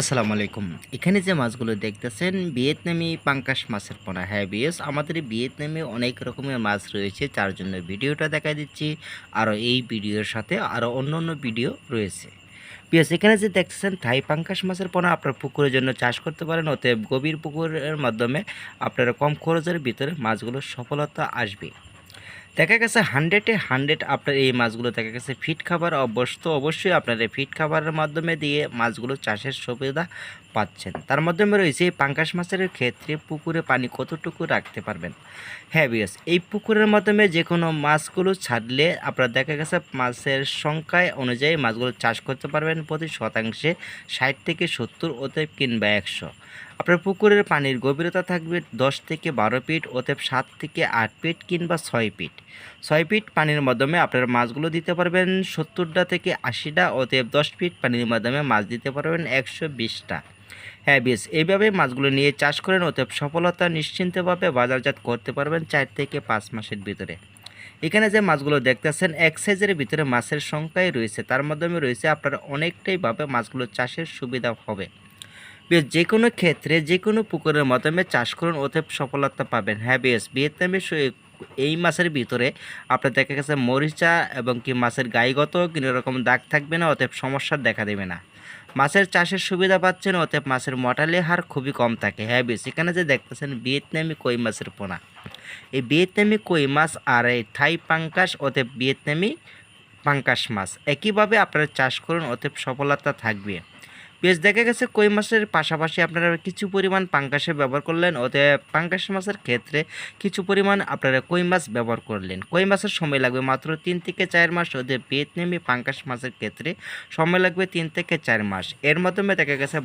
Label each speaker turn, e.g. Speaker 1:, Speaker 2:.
Speaker 1: আসসালামু আলাইকুম এখানে যে মাছগুলো দেখতেছেন, ভিয়েতনামি পাঙ্কাশ মাছের পোনা। হ্যাঁ বিএস আমাদের ভিয়েতনামে অনেক রকমের মাছ রয়েছে, যার জন্য ভিডিওটা দেখা দিচ্ছি। আরও এই ভিডিওর সাথে আরও অন্য অন্য ভিডিও রয়েছে। বিএস এখানে যে দেখতেছেন, থাই পাঙ্কাশ মাছের পোনা, আপনার পুকুরের জন্য চাষ করতে পারেন, অতএব গভীর পুকুরের মাধ্যমে আপনারা কম খরচের ভিতরে মাছগুলোর সফলতা আসবে। দেখা গেছে হান্ড্রেডে হান্ড্রেড আপনার এই মাছগুলো, দেখা গেছে ফিট খাবার অবশ্য, অবশ্যই আপনার ফিট খাবারের মাধ্যমে দিয়ে মাছগুলো চাষের সুবিধা পাচ্ছেন। তার মাধ্যমে রয়েছে পাঙ্কাশ মাছের ক্ষেত্রে পুকুরে পানি কতটুকু রাখতে পারবেন? হ্যাঁ বিয়স এই পুকুরের মাধ্যমে যে কোনো মাছগুলো ছাড়লে আপনার দেখা গেছে মাছের সংখ্যায় অনুযায়ী মাছগুলো চাষ করতে পারবেন প্রতি শতাংশে ষাট থেকে সত্তর অতএব কিংবা একশো। আপনার পুকুরের পানির গভীরতা থাকবে দশ থেকে বারো ফিট, অতএব সাত থেকে আট ফিট কিংবা ছয় ফিট। ছয় ফিট পানির মাধ্যমে আপনার মাছগুলো দিতে পারবেন সত্তরটা থেকে আশিটা, অতএব দশ ফিট পানির মাধ্যমে মাছ দিতে পারবেন একশো বিশটা। হ্যাঁ বেশ, এইভাবে মাছগুলো নিয়ে চাষ করেন, অতএব সফলতা নিশ্চিন্তভাবে বাজারজাত করতে পারবেন চার থেকে পাঁচ মাসের ভিতরে। এখানে যে মাছগুলো দেখতেছেন, এক সাইজের ভিতরে মাছের সংখ্যাই রয়েছে। তার মাধ্যমে রয়েছে আপনার অনেকটাইভাবে মাছগুলো চাষের সুবিধা হবে। যে কোনো ক্ষেত্রে যে কোনো পুকুরের মাধ্যমে চাষ করুন, অতএব সফলতা পাবেন। হ্যাঁ বেশ ভিয়েতনামে এই মাছের ভিতরে আপনার দেখা গেছে মরিচা এবং কি মাছের গায়েগত কোনো রকম দাগ থাকবে না, অতএব সমস্যার দেখা দেবে না। মাছের চাষের সুবিধা পাচ্ছেন, অতএব মাছের মটালি হার খুবই কম থাকে। হ্যাঁ বেশ এখানে যে দেখতেছেন ভিয়েতনামি কই মাছের পোনা। এই ভিয়েতনামি কই মাছ আর এই থাই পাঙ্কাশ, অতএব ভিয়েতনামি পাঙ্কাশ মাছ। একইভাবে আপনারা চাষ করুন, অতএব সফলতা থাকবে। বেশ দেখা গেছে কই মাছের পাশাপাশি আপনারা কিছু পরিমাণ পাঙ্কাশে ব্যবহার করলেন, অতএব পাঙ্কাশ মাছের ক্ষেত্রে কিছু পরিমাণ আপনারা কই মাছ ব্যবহার করলেন। কই মাছের সময় লাগবে মাত্র তিন থেকে চার মাস, অতএব ভিয়েতনামি পাঙ্কাশ মাছের ক্ষেত্রে সময় লাগবে তিন থেকে চার মাস। এর মাধ্যমে দেখা গেছে